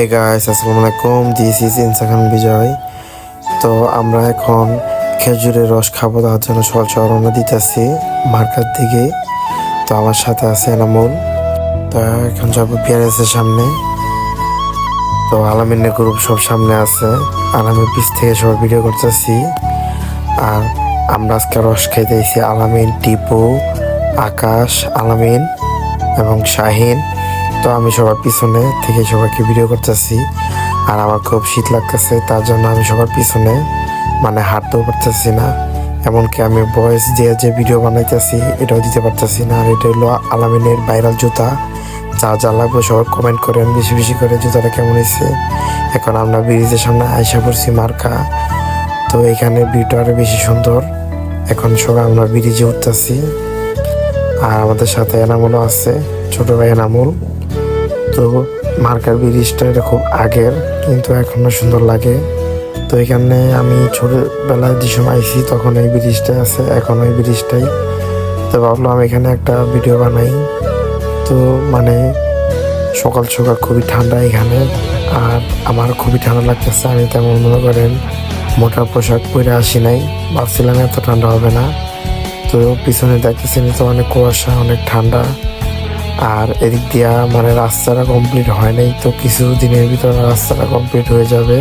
Hey guys আসসালামু আলাইকুম this is ইনসাখান বিজয় তো আমরা এখন খেজুরের রস খাব, তার জন্য সকাল সকাল রওনা দিতেছি মার্কেট দিকে। তো আমার সাথে আছে এনামুল। তো এখন যাব পিয়ারেসের সামনে। তো আলামিনের গ্রুপ সব সামনে আছে। আর আমি পিছ থেকে সব ভিডিও করতেছি। আর আমরা আজকে রস খাইতেছি আলামিন, টিপু, আকাশ, আলামিন এবং শাহিন। তো আমি সবার পিছনে থেকে সবাইকে ভিডিও করতেছি। আর আমার খুব শীত লাগতেছে, তার জন্য আমি সবার পিছনে মানে হাঁটতেও পারতেছি না। এমনকি আমি ভয়েস দিয়ে যে ভিডিও বানাইতেছি, এটাও দিতে পারতেছি না। আর এটা হলো আলামিনের ভাইরাল জুতা। যা যা লাগবে সবাই কমেন্ট করেন বেশি বেশি করে জুতাটা কেমন হয়েছে। এখন আমরা ব্রিজের সামনে আয়সা পড়ছি মার্কা। তো এখানে ভিউটা আরও বেশি সুন্দর। এখন সবাই আমরা ব্রিজে উঠতেছি। আর আমাদের সাথে এনামুলও আছে, ছোট ভাই এনামুল। তো মার্কার ব্রিজটা এটা খুব আগের, কিন্তু এখনও সুন্দর লাগে। তো এখানে আমি ছোটবেলায় যে সময় আইসি তখন এই ব্রিজটা আছে, এখন ওই ব্রিজটাই। তো ভাবলাম এখানে একটা ভিডিও বানাই। তো মানে সকাল সকাল খুবই ঠান্ডা এখানে, আর আমার খুবই ঠান্ডা লাগতেছে, আমি তেমন মনে করেন মোটা পোশাক পরে আসি নাই। ভাবছিলাম এত ঠান্ডা হবে না। তো পিছনে দেখতেছেন তো অনেক কুয়াশা, অনেক ঠান্ডা। আর এদিক দিয়া মানে রাস্তাটা কমপ্লিট হয় নাই, তো কিছু দিনের ভিতরে রাস্তাটা কমপ্লিট হয়ে যাবে।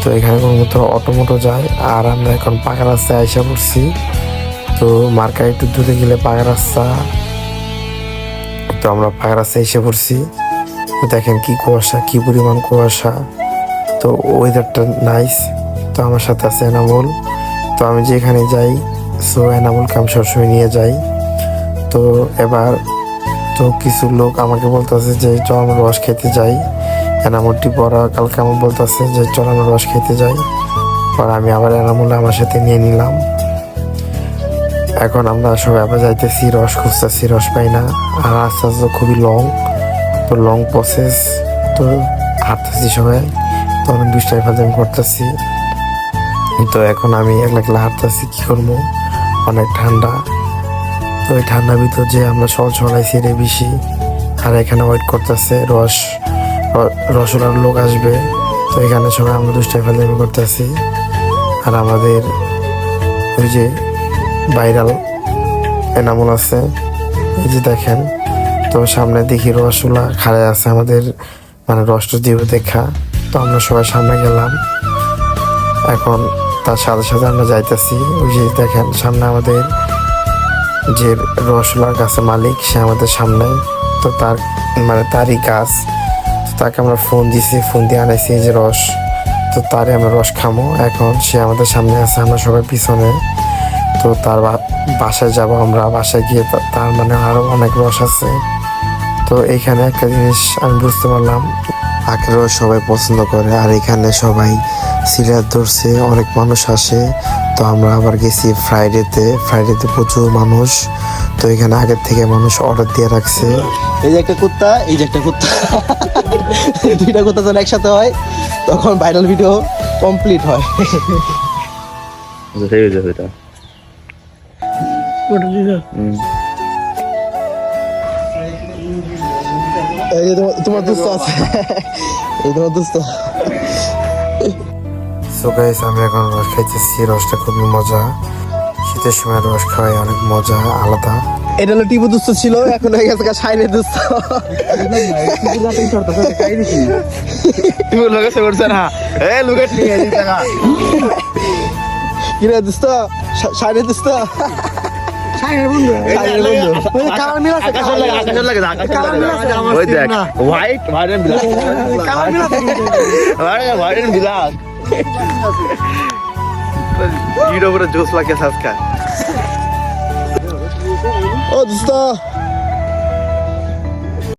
তো এখানে কোনো মতো অটো মোটো যায়, আর আমরা এখন পাকা রাস্তায় আইসা পড়ছি। তো মার্কা একটু দূরে গেলে পাকা রাস্তা। তো আমরা পাকা রাস্তায় এসে পড়ছি। তো দেখেন কি কুয়াশা, কি পরিমাণ কুয়াশা। তো ওয়েদারটা নাইস তো আমার সাথে আছে এনামুল। তো আমি যেখানে যাই সো এনামুলকে আমি সবসময় নিয়ে যাই। তো এবার তো কিছু লোক আমাকে বলতেছে যে, চল আমরা রস খেতে যাই। এনামুলটি পড়া কালকে আমার বলতেছে যে, চল আমরা রস খেতে যাই। পর আমি আবার এনামুল আমার সাথে নিয়ে নিলাম। এখন আমরা সবাই আবার যাইতেছি, রস খুঁজতেছি, রস পাই না। আর আস্তে আস্তে খুবই লং তো লং প্রসেস তো হাঁটতেছি সবাই। তো অনেক দুষ্টাই ফাজাম করতেছি। তো এখন আমি একলা একলা হাঁটতেছি, কী করব? অনেক ঠান্ডা। তো এই ঠান্ডার ভিতর যে আমরা সল ছড়াইছি রে বেশি। আর এখানে ওয়েট করতেছে, রস রসলার লোক আসবে। তো এখানে সবাই আমরা দুষ্টাই ফাজামি করতেছি। আর আমাদের ওই যে ভাইরাল এনামল আছে, এই যে দেখেন। তো সামনে দেখি রসগোল্লা খাড়ায় আছে আমাদের মানে রসটা দিব দেখা। তো আমরা সবাই সামনে গেলাম। এখন তার সাথে সাথে আমরা যাইতেছি। ওই যে দেখেন, সামনে আমাদের যে রসলা গাছের মালিক, সে আমাদের সামনে। তো তার মানে তারই গাছ। তো তাকে আমরা ফোন দিছি, ফোন দিয়ে আনাইছি যে রস। তো তারে আমরা রস খামো। এখন সে আমাদের সামনে আছে, আমরা সবাই পিছনে। তো তার বাসায় যাব আমরা। বাসায় গিয়ে তার মানে আরও অনেক রস আছে। তো এখানে একটা জিনিস আমি বুঝতে পারলাম আখেরও সবাই পছন্দ করে আর এখানে সবাই সিরিয়াস ধরছে অনেক মানুষ আসে। তো আমরা আবার গেছি ফ্রাইডেতে ফ্রাইডেতে প্রচুর মানুষ। তো এখানে আগের থেকে মানুষ অর্ডার দিয়ে রাখছে। এই যে একটা কুত্তা এই যে একটা কুত্তা। দুইটা কুত্তা যখন একসাথে হয় তখন ভাইরাল ভিডিও কমপ্লিট হয়। সেই হয়ে এই যে তোমার- দুস্থ আছে। এই তোমার দুস্থ সো গাইস আমি এখন রস খাইতেছি রসটা খুবই মজা। শীতের সময় রস খাওয়াই অনেক মজা আলাদা। এটা হলো টিপু দুস্থ ছিল এখন হয়ে গেছে সাইনের দুস্থ তুমি লোকে করছে না। এ লোকে ঠিক আছে কিরে দুস্থ সাইনের দুস্থ সাইনের বন্ধু। কালার মিল আছে আকাশের লাগে আকাশের লাগে আকাশের লাগে। ওই দেখ white white and black colour মিল আছে। হোয়াইট এন্ড ব্ল্যাক ভিডিও পুরো জোস লাগে সাজকা ও দুস্থ